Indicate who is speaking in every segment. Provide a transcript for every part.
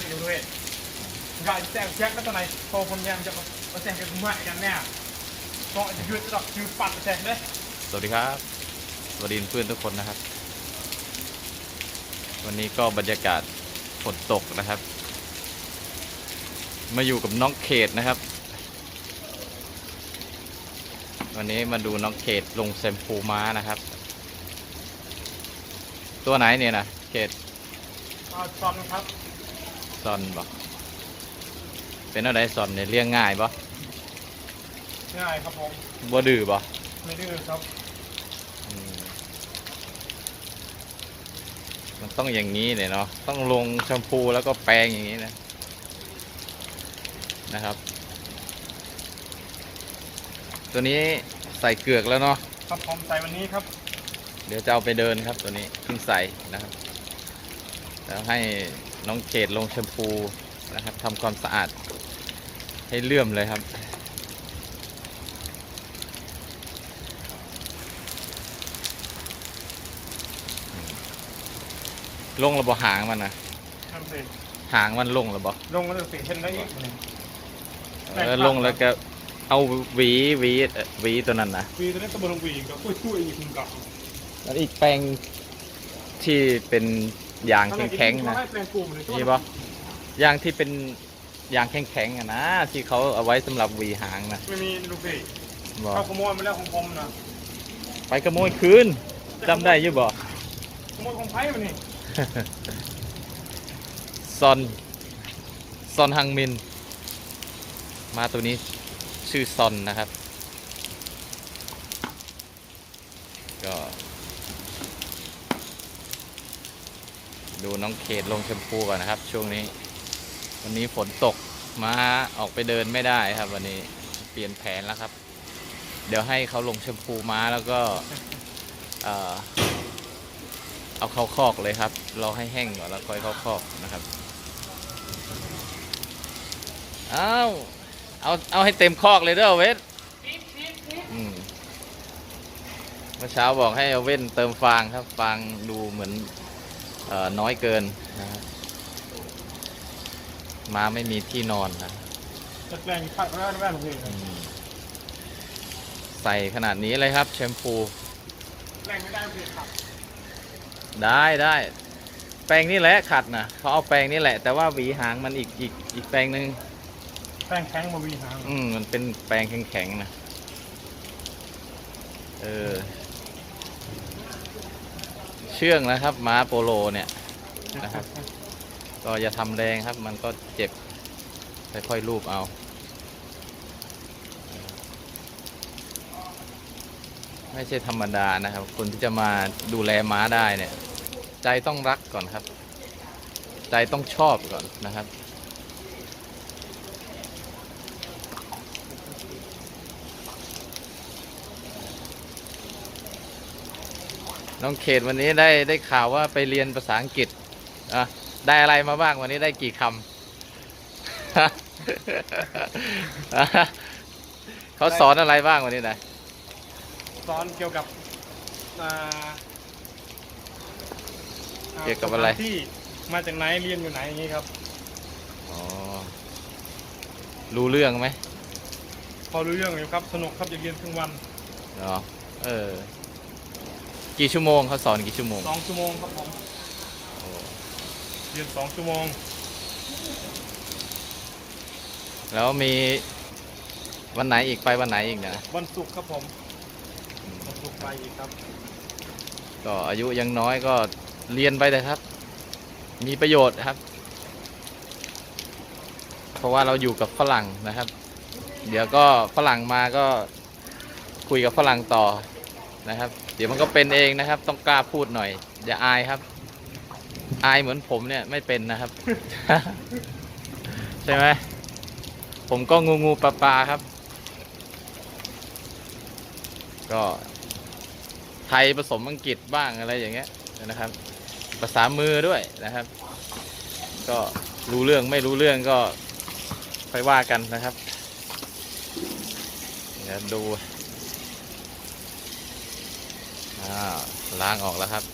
Speaker 1: thì điều huệ gọi xe check cái tao này cô con em cho có xe cái ngoại กันเนี่ย gọi thì duyệt đọc chứ ปัด xe đấy
Speaker 2: สวัสดีครับ สวัสดีเพื่อนทุกคนนะครับ วันนี้ก็บรรยากาศฝนตกนะครับ มาอยู่กับน้องเขตนะครับ วันนี้มาดูน้องเขตลงแซมพูม้านะครับ ตัวไหนเนี่ยนะเขต
Speaker 1: à, còn ครับ
Speaker 2: ซอนบอกเป็นอะไรซอนเนี่ยเลี้ยงง่ายบ่
Speaker 1: ง่ายครับผม
Speaker 2: บ่ดื้อบ่
Speaker 1: ไม่ดื้อครับ
Speaker 2: อืมมันต้องอย่างนี้เลยเนาะต้องลงแชมพูแล้วก็แปรงอย่างนี้นะนะครับ ตัวนี้ใส่เกือกแล้วเนาะ
Speaker 1: ครับผมใส่วันนี้ครับ
Speaker 2: เดี๋ยวจะเอาไปเดินครับตัวนี้เพิ่งใส่นะครับแล้วให้ น้องเกดลงแชมพูนะครับทำความสะอาดให้เลื่อมเลยครับลงระบบหางมันนะ
Speaker 1: ทำสิ
Speaker 2: หางมันลงระบบ
Speaker 1: ลงมาเลยสิเห็นได้อีกคนหนึ่ง
Speaker 2: เออลงแล้วก็เอาหวีหวีเอ่อหวีตัวนั้นนะ
Speaker 1: วีตัวนี้ตะบนลงวีกับกุ้ยกุ้ยอีกคุณกับ
Speaker 2: แล้วอีกแปรงที่เป็น ยางแข็งๆนะ
Speaker 1: ให้แปลงกลุ่มเลย
Speaker 2: นี่ปะยางที่เป็นยางแข็งๆอะนะที่เขาเอาไว้สำหรับหวีหางนะ
Speaker 1: ไม่มีลูกพี่
Speaker 2: บอก
Speaker 1: เขาขโมยมาแล้วของผมนะ
Speaker 2: ไปขโมยคืนจำได้อยี่บ่
Speaker 1: ขโมยของไผ่มานี่
Speaker 2: ซอนซอนฮังมิน มาตัวนี้ชื่อซอนนะครับ ก็ ดูน้องเขตลงแชมพูก่อนนะครับ ช่วงนี้ วันนี้ฝนตกมาออกไปเดินไม่ได้ครับ วันนี้เปลี่ยนแผนแล้วครับ เดี๋ยวให้เขาลงแชมพูม้าแล้วก็เอ่อเอาเข้าคอกเลยครับรอให้แห้งก่อนแล้วค่อยเข้าคอกนะครับเอาเอาเอาให้เต็มคอกเลยเด้อเวทเมื่อเช้าบอกให้เอาเว้นเติมฟางครับ ฟางดูเหมือน น้อยเกินนะครับมาไม่มีที่นอนนะ
Speaker 1: แปลงผัดแล้วแม่ลูกพี่
Speaker 2: อืมใส่ขนาดนี้เลยครับแชมพู
Speaker 1: แปงไม่ได้ลูกพี่ครับ
Speaker 2: ได้ได้แปรงนี่แหละขัดนะเขาเอาแปรงนี่แหละ แต่ว่าหวีหางมันอีกอีกอีกแปรงหนึ่ง
Speaker 1: แปลงแข็งมาวีหาง
Speaker 2: อืมมันเป็นแปรงแข็งๆนะเออ เชื่องนะครับม้าโปโลเนี่ยนะครับ ก็อย่าทำแรงครับ มันก็เจ็บค่อยๆรูปเอาไม่ใช่ธรรมดานะครับ คนที่จะมาดูแลม้าได้เนี่ย ใจต้องรักก่อนครับ ใจต้องชอบก่อนนะครับ น้องเขตวันนี้ได้ได้ข่าวว่าไปเรียนภาษาอังกฤษอะได้อะไรมาบ้างวันนี้ได้กี่คำ เขาสอนอะไรบ้างวันนี้นะ
Speaker 1: สอนเกี่ยวกับอ่า
Speaker 2: เกี่ยวกับอะไร
Speaker 1: สถานที่มาจากไหนเรียนอยู่ไหนอย่างนี้ครับ
Speaker 2: อ๋อ รู้เรื่องไหม
Speaker 1: พอรู้เรื่องอยู่ครับ สนุกครับอยากเรียนทั้งวัน
Speaker 2: เนาะเออ กี่ชั่วโมงเขาสอนกี่ชั่วโมง
Speaker 1: สองชั่วโมงครับผม
Speaker 2: โอ้
Speaker 1: เรียนสองชั่วโมง
Speaker 2: แล้วมีวันไหนอีกไปวันไหนอีกนะ
Speaker 1: วันศุกร์ครับผมวันศุกร์ไปอีกครับ
Speaker 2: ก็อายุยังน้อยก็เรียนไปเลยครับ มีประโยชน์ครับ เพราะว่าเราอยู่กับฝรั่งนะครับ เดี๋ยวก็ฝรั่งมาก็คุยกับฝรั่งต่อ นะครับ เดี๋ยวมันก็เป็นเองนะครับ ต้องกล้าพูดหน่อย อย่าอายครับ อายเหมือนผมเนี่ยไม่เป็นนะครับ ใช่ไหมผมก็งูงูปลาปลาครับ ก็ไทยผสมอังกฤษบ้างอะไรอย่างเงี้ยนะครับ ภาษามือด้วยนะครับ ก็รู้เรื่องไม่รู้เรื่องก็ไปว่ากันนะครับเดี๋ยวดู ล้างออกแล้วครับ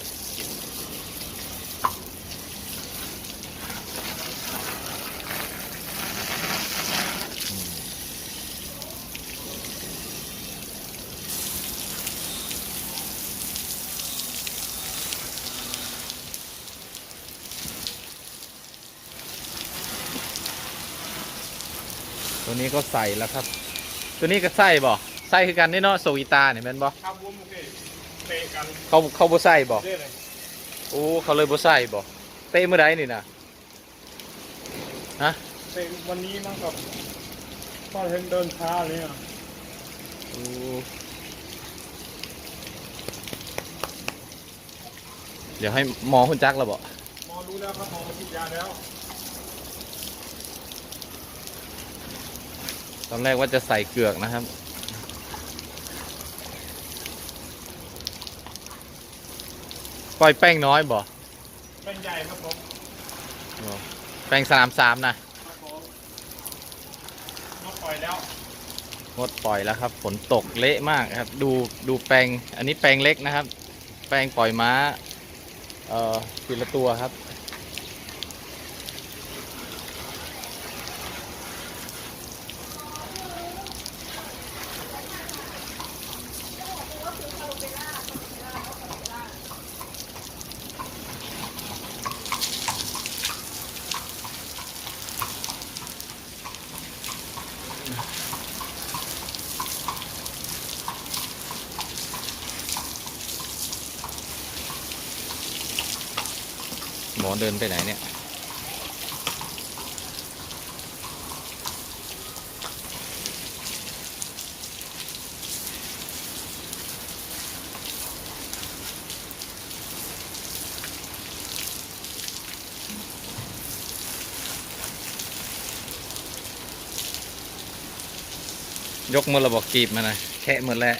Speaker 2: ตัวนี้ก็ใส่แล้วครับ ตัวนี้ก็ใส่บ่ใส่คือกันนี่เนาะโซอิตาเนี่ยแม่นบ่
Speaker 1: ครับผมโอเค เตะกัน
Speaker 2: เขาเขาบ่ใส่บ่
Speaker 1: เรื่อยเลย
Speaker 2: โอ้เขาเลยบ่ใส่บ่เตะเมื่อใดนี่นะฮะ
Speaker 1: เตะวันนี้มั้งกับพ่อเห็นเดินช้าเลยอะ
Speaker 2: โอ้เดี๋ยวให้หมอคุณจักแล้วบ่
Speaker 1: หมอรู้แล้วครับหมอมาฉีดยาแล้ว
Speaker 2: ตอนแรกว่าจะใส่เกือกนะครับ ปล่อยแป้งน้อยบ่
Speaker 1: เป็นใหญ่ครับผม
Speaker 2: แป้งสามสามนะ
Speaker 1: ครับผมนกปล่อยแล้ว
Speaker 2: งดปล่อยแล้วครับฝนตกเละมากครับ ดูดูแปลงอันนี้แปลงเล็กนะครับ แปลงปล่อยม้าเอ่อทีละตัวครับ มอเดินไปไหนเนี่ย ยกมือระบอกกีบมาน่อยแค่มือแล้ว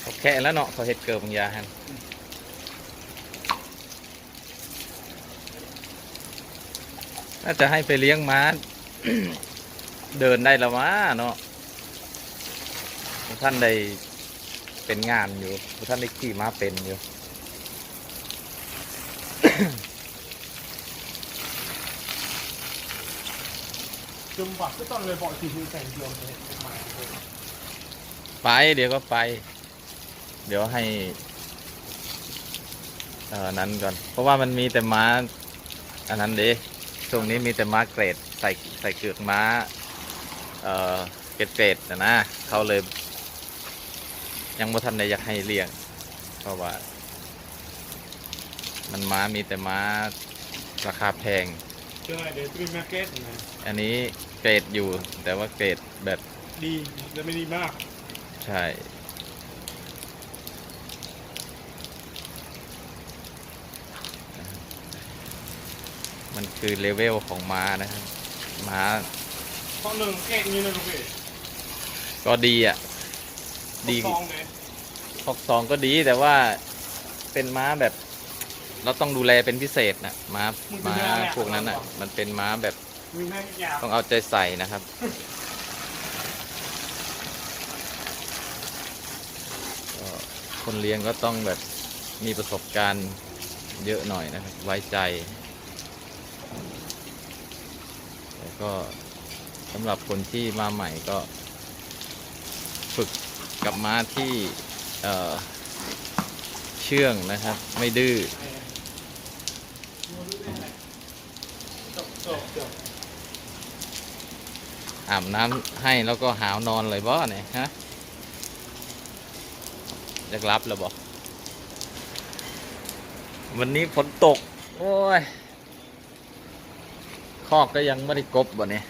Speaker 2: เขาแค่แล้วเนาะเขาเห็ดเกิดบางอยางหัน น่าจะให้ไปเลี้ยงม้าเดินได้และวะเนาะท่านได้เป็นงานอยู่ท่านได้ขี่ม้าเป็นอยู่
Speaker 1: จุ่มบักก็ต้องเลยบอกทีทีแต่งเดียวเลยมาเลย
Speaker 2: ไปเดี๋ยวก็ไป เดี๋ยวให้เอ่อนั้นก่อน เพราะว่ามันมีแต่ม้าอันนั้นเด้ ช่วงนี้มีแต่ม้าเกรดใส่ใส่เกือกม้า เอ่อเกรดเกรดนะนะเขาเลย ยังบ่ทันได้อยากให้เลี้ยง เพราะว่า มันม้ามีแต่ม้าราคาแพง
Speaker 1: เจอเดี๋ยวตรีมาร์เก็ตนะ
Speaker 2: อันนี้เกรดอยู่แต่ว่าเกรดแบบ
Speaker 1: ดีแต่ไม่ดีมาก
Speaker 2: ใช่ มันคือเลเวลของม้านะครับม้า
Speaker 1: ข้อหนึ่งเก่งนี่นะลูกพี่
Speaker 2: ก็ดีอะ ดี
Speaker 1: ซองเลย
Speaker 2: พอกสองก็ดีแต่ว่าเป็นม้าแบบ เราต้องดูแลเป็นพิเศษนะม้าม้าพวกนั้นอะ มันเป็นม้าแบบ
Speaker 1: มีแม่งยาว
Speaker 2: ต้องเอาใจใส่นะครับ ก็คนเลี้ยงก็ต้องแบบมีประสบการณ์เยอะหน่อยนะครับ ไว้ใจ แล้วก็สำหรับคนที่มาใหม่ก็ ฝึกกับม้าที่เอ่อเชื่องนะครับ ไม่ดื้อ
Speaker 1: จบจบจบ
Speaker 2: อาบน้ำให้แล้วก็หาวนอนเลยบ่เนี่ยฮะอยากรับแล้วบ่วันนี้ฝนตก โอ้ย คอกก็ยังไม่ได้กบบ่เนี่ย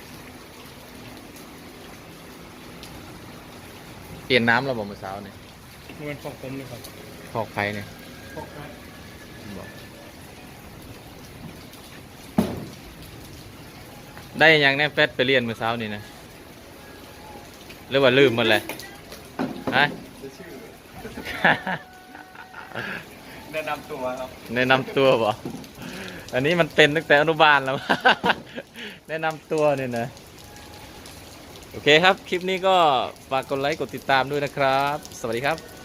Speaker 2: เปลี่ยนน้ำแล้วบ่เมื่อเช้าเนี่ย
Speaker 1: มันเป็นของผมเลยครับ
Speaker 2: คอกไผ่เนี่ย
Speaker 1: พกไว้
Speaker 2: บ่ได้ยังแน่แฟดไปเรียนเมื่อเช้านี่นะหรือว่าลืมหมดเลยฮะ
Speaker 1: แนะนำตัวครับ
Speaker 2: แนะนำตัวบ่อันนี้มันเป็นตั้งแต่อนุบาลแล้ว แนะนำตัวเนี่ยนะ โอเคครับ คลิปนี้ก็ฝากกดไลค์กดติดตามด้วยนะครับ สวัสดีครับ